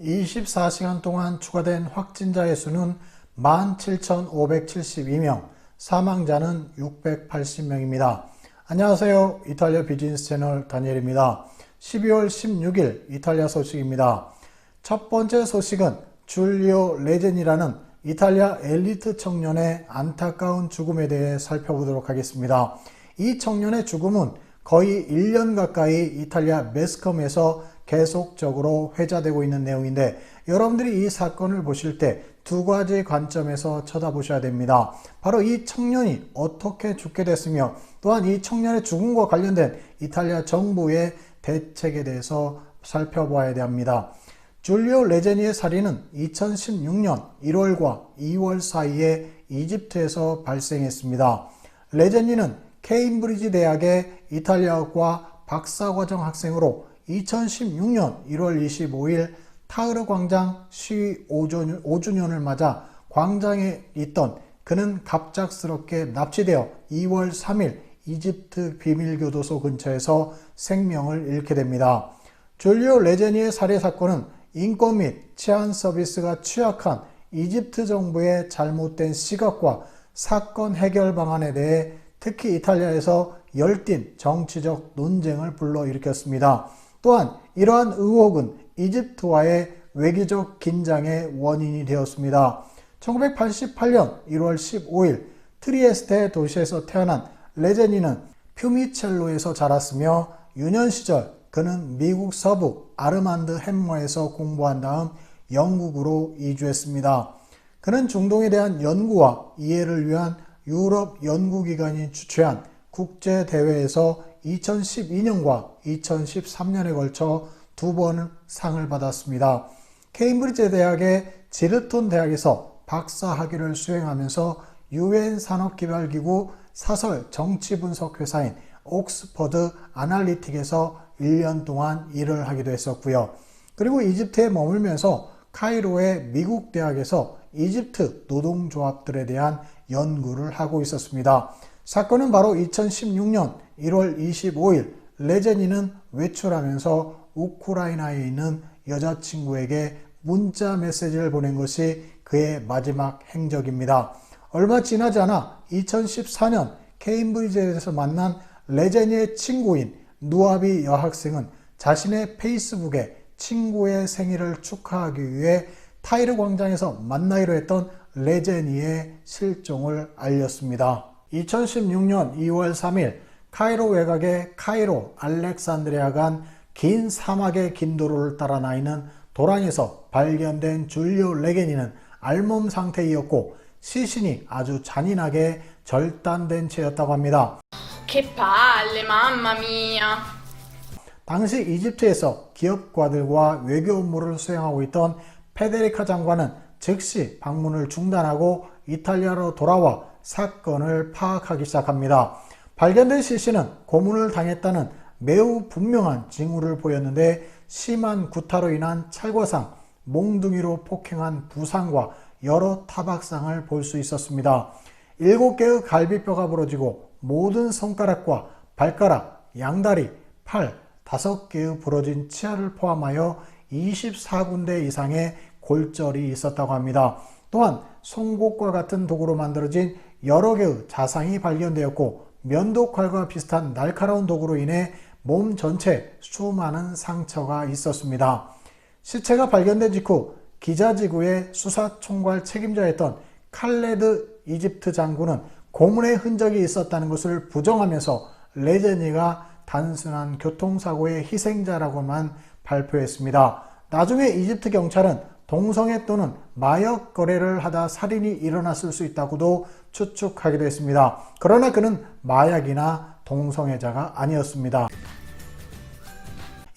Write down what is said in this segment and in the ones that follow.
24시간 동안 추가된 확진자의 수는 17,572명, 사망자는 680명입니다. 안녕하세요. 이탈리아 비즈니스 채널 다니엘입니다. 12월 16일 이탈리아 소식입니다. 첫 번째 소식은 줄리오 레젠이라는 이탈리아 엘리트 청년의 안타까운 죽음에 대해 살펴보도록 하겠습니다. 이 청년의 죽음은 거의 1년 가까이 이탈리아 매스컴에서 계속적으로 회자되고 있는 내용인데 여러분들이 이 사건을 보실 때 두 가지 관점에서 쳐다보셔야 됩니다. 바로 이 청년이 어떻게 죽게 됐으며 또한 이 청년의 죽음과 관련된 이탈리아 정부의 대책에 대해서 살펴보아야 합니다. 줄리오 레제니의 살인은 2016년 1월과 2월 사이에 이집트에서 발생했습니다. 레제니는 케임브리지 대학의 이탈리아과 박사과정 학생으로 2016년 1월 25일 타흐르 광장 시위 5주년을 맞아 광장에 있던 그는 갑작스럽게 납치되어 2월 3일 이집트 비밀교도소 근처에서 생명을 잃게 됩니다. 줄리오 레제니의 살해 사건은 인권 및 치안 서비스가 취약한 이집트 정부의 잘못된 시각과 사건 해결 방안에 대해 특히 이탈리아에서 열띤 정치적 논쟁을 불러일으켰습니다. 또한 이러한 의혹은 이집트와의 외교적 긴장의 원인이 되었습니다. 1988년 1월 15일 트리에스테 도시에서 태어난 레제니는 퓨미첼로에서 자랐으며 유년 시절 그는 미국 서부 아르만드 햄머에서 공부한 다음 영국으로 이주했습니다. 그는 중동에 대한 연구와 이해를 위한 유럽 연구기관이 주최한 국제대회에서 2012년과 2013년에 걸쳐 두 번 상을 받았습니다. 케임브리지 대학의 지르톤 대학에서 박사 학위를 수행하면서 유엔 산업개발기구 사설 정치분석 회사인 옥스퍼드 아날리틱에서 1년 동안 일을 하기도 했었고요. 그리고 이집트에 머물면서 카이로의 미국 대학에서 이집트 노동조합들에 대한 연구를 하고 있었습니다. 사건은 바로 2016년 1월 25일 레제니는 외출하면서 우크라이나에 있는 여자친구에게 문자 메시지를 보낸 것이 그의 마지막 행적입니다. 얼마 지나지 않아 2014년 케임브리지에서 만난 레제니의 친구인 누아비 여학생은 자신의 페이스북에 친구의 생일을 축하하기 위해 타이르 광장에서 만나기로 했던 레제니의 실종을 알렸습니다. 2016년 2월 3일 카이로 외곽의 카이로 알렉산드리아 간 긴 사막의 긴 도로를 따라 나이는 도랑에서 발견된 줄리오 레게니는 알몸 상태이었고 시신이 아주 잔인하게 절단된 채였다고 합니다. 당시 이집트에서 기업가들과 외교 업무를 수행하고 있던 페데리카 장관은 즉시 방문을 중단하고 이탈리아로 돌아와 사건을 파악하기 시작합니다. 발견된 시신은 고문을 당했다는 매우 분명한 징후를 보였는데 심한 구타로 인한 찰과상, 몽둥이로 폭행한 부상과 여러 타박상을 볼 수 있었습니다. 7개의 갈비뼈가 부러지고 모든 손가락과 발가락, 양다리, 팔, 5개의 부러진 치아를 포함하여 24군데 이상의 골절이 있었다고 합니다. 또한 송곳과 같은 도구로 만들어진 여러 개의 자상이 발견되었고 면도칼과 비슷한 날카로운 도구로 인해 몸 전체 수많은 상처가 있었습니다. 시체가 발견된 직후 기자지구의 수사총괄 책임자였던 칼레드 이집트 장군은 고문의 흔적이 있었다는 것을 부정하면서 레제니가 단순한 교통사고의 희생자라고만 발표했습니다. 나중에 이집트 경찰은 동성애 또는 마약 거래를 하다 살인이 일어났을 수 있다고도 추측하기도 했습니다. 그러나 그는 마약이나 동성애자가 아니었습니다.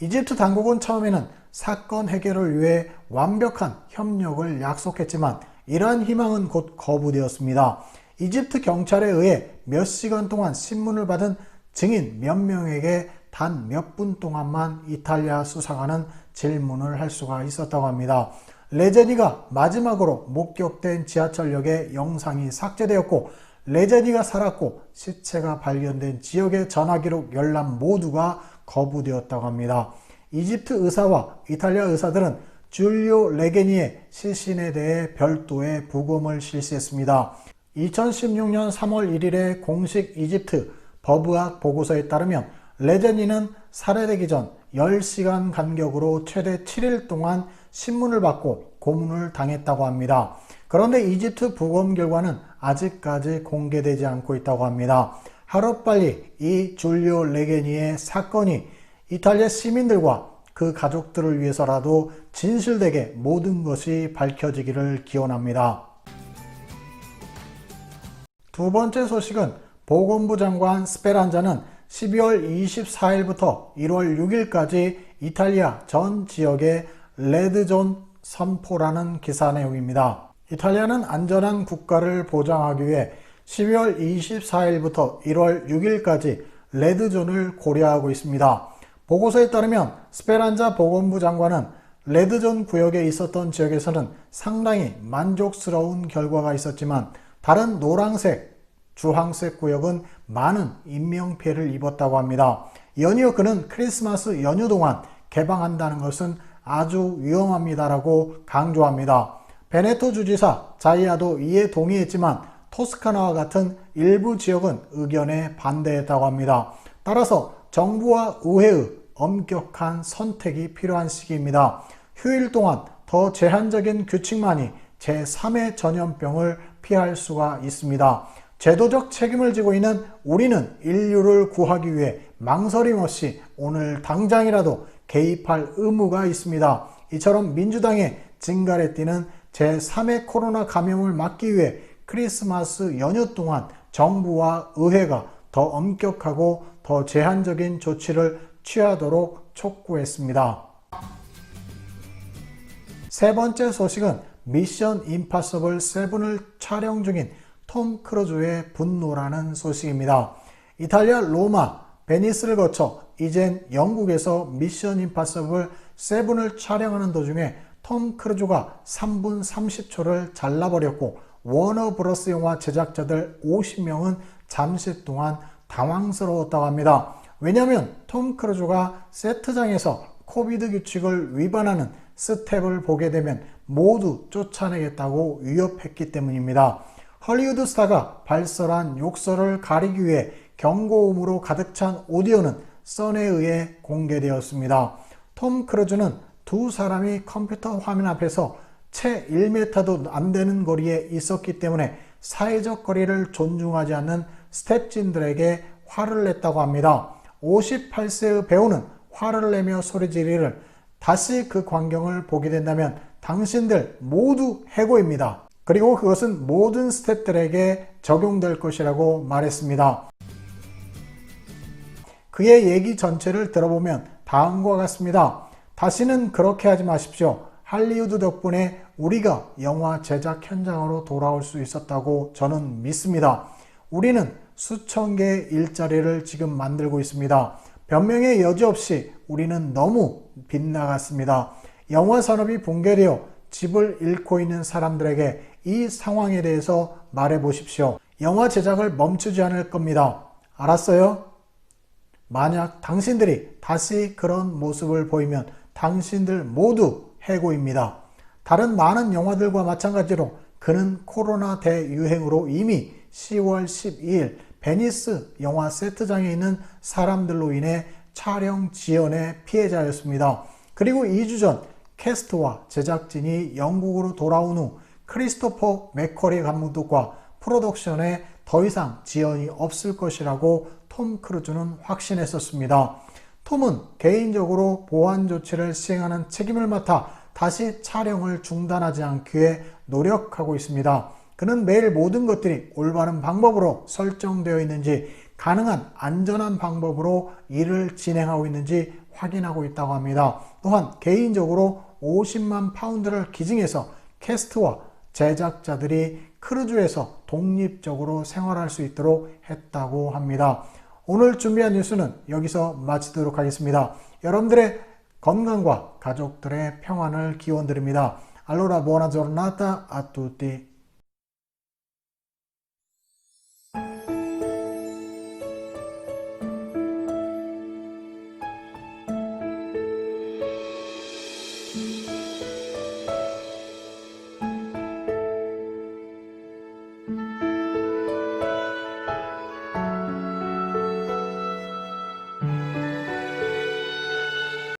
이집트 당국은 처음에는 사건 해결을 위해 완벽한 협력을 약속했지만 이러한 희망은 곧 거부되었습니다. 이집트 경찰에 의해 몇 시간 동안 신문을 받은 증인 몇 명에게 단 몇 분 동안만 이탈리아 수사관은 질문을 할 수가 있었다고 합니다. 레제니가 마지막으로 목격된 지하철역의 영상이 삭제되었고 레제니가 살았고 시체가 발견된 지역의 전화기록 열람 모두가 거부되었다고 합니다. 이집트 의사와 이탈리아 의사들은 줄리오 레게니의 시신에 대해 별도의 부검을 실시했습니다. 2016년 3월 1일에 공식 이집트 법의학 보고서에 따르면 레제니는 살해되기 전 10시간 간격으로 최대 7일 동안 신문을 받고 고문을 당했다고 합니다. 그런데 이집트 부검 결과는 아직까지 공개되지 않고 있다고 합니다. 하루빨리 이 줄리오 레게니의 사건이 이탈리아 시민들과 그 가족들을 위해서라도 진실되게 모든 것이 밝혀지기를 기원합니다. 두 번째 소식은 보건부 장관 스페란자는 12월 24일부터 1월 6일까지 이탈리아 전 지역에 레드존 선포라는 기사 내용입니다. 이탈리아는 안전한 국가를 보장하기 위해 12월 24일부터 1월 6일까지 레드존을 고려하고 있습니다. 보고서에 따르면 스페란자 보건부 장관은 레드존 구역에 있었던 지역에서는 상당히 만족스러운 결과가 있었지만 다른 노란색, 주황색 구역은 많은 인명피해를 입었다고 합니다. 연이어 그는 크리스마스 연휴 동안 개방한다는 것은 아주 위험합니다라고 강조합니다. 베네토 주지사 자이아도 이에 동의했지만 토스카나와 같은 일부 지역은 의견에 반대했다고 합니다. 따라서 정부와 의회의 엄격한 선택이 필요한 시기입니다. 휴일 동안 더 제한적인 규칙만이 제3의 전염병을 피할 수가 있습니다. 제도적 책임을 지고 있는 우리는 인류를 구하기 위해 망설임 없이 오늘 당장이라도 개입할 의무가 있습니다. 이처럼 민주당의 진갈에 뛰는 제3의 코로나 감염을 막기 위해 크리스마스 연휴 동안 정부와 의회가 더 엄격하고 더 제한적인 조치를 취하도록 촉구했습니다. 세 번째 소식은 미션 임파서블 7을 촬영 중인 톰 크루즈의 분노라는 소식입니다. 이탈리아 로마, 베니스를 거쳐 이젠 영국에서 미션 임파서블 7을 촬영하는 도중에 톰 크루즈가 3분 30초를 잘라버렸고 워너 브러스 영화 제작자들 50명은 잠시 동안 당황스러웠다고 합니다. 왜냐하면 톰 크루즈가 세트장에서 코비드 규칙을 위반하는 스텝을 보게 되면 모두 쫓아내겠다고 위협했기 때문입니다. 헐리우드 스타가 발설한 욕설을 가리기 위해 경고음으로 가득 찬 오디오는 선에 의해 공개되었습니다. 톰 크루즈는 두 사람이 컴퓨터 화면 앞에서 채 1m도 안 되는 거리에 있었기 때문에 사회적 거리를 존중하지 않는 스텝진들에게 화를 냈다고 합니다. 58세의 배우는 화를 내며 소리 지르를 다시 그 광경을 보게 된다면 당신들 모두 해고입니다. 그리고 그것은 모든 스태프들에게 적용될 것이라고 말했습니다. 그의 얘기 전체를 들어보면 다음과 같습니다. 다시는 그렇게 하지 마십시오. 할리우드 덕분에 우리가 영화 제작 현장으로 돌아올 수 있었다고 저는 믿습니다. 우리는 수천 개의 일자리를 지금 만들고 있습니다. 변명의 여지 없이 우리는 너무 빗나갔습니다. 영화 산업이 붕괴되어 집을 잃고 있는 사람들에게 이 상황에 대해서 말해 보십시오. 영화 제작을 멈추지 않을 겁니다. 알았어요? 만약 당신들이 다시 그런 모습을 보이면 당신들 모두 해고입니다. 다른 많은 영화들과 마찬가지로 그는 코로나 대유행으로 이미 10월 12일 베니스 영화 세트장에 있는 사람들로 인해 촬영 지연의 피해자였습니다. 그리고 2주 전 캐스트와 제작진이 영국으로 돌아온 후 크리스토퍼 맥커리 감독과 프로덕션에 더 이상 지연이 없을 것이라고 톰 크루즈는 확신했었습니다. 톰은 개인적으로 보안 조치를 시행하는 책임을 맡아 다시 촬영을 중단하지 않기 위해 노력하고 있습니다. 그는 매일 모든 것들이 올바른 방법으로 설정되어 있는지 가능한 안전한 방법으로 일을 진행하고 있는지 확인하고 있다고 합니다. 또한 개인적으로 50만 파운드를 기증해서 캐스트와 제작자들이 크루즈에서 독립적으로 생활할 수 있도록 했다고 합니다. 오늘 준비한 뉴스는 여기서 마치도록 하겠습니다. 여러분들의 건강과 가족들의 평안을 기원드립니다. Buona giornata a tutti.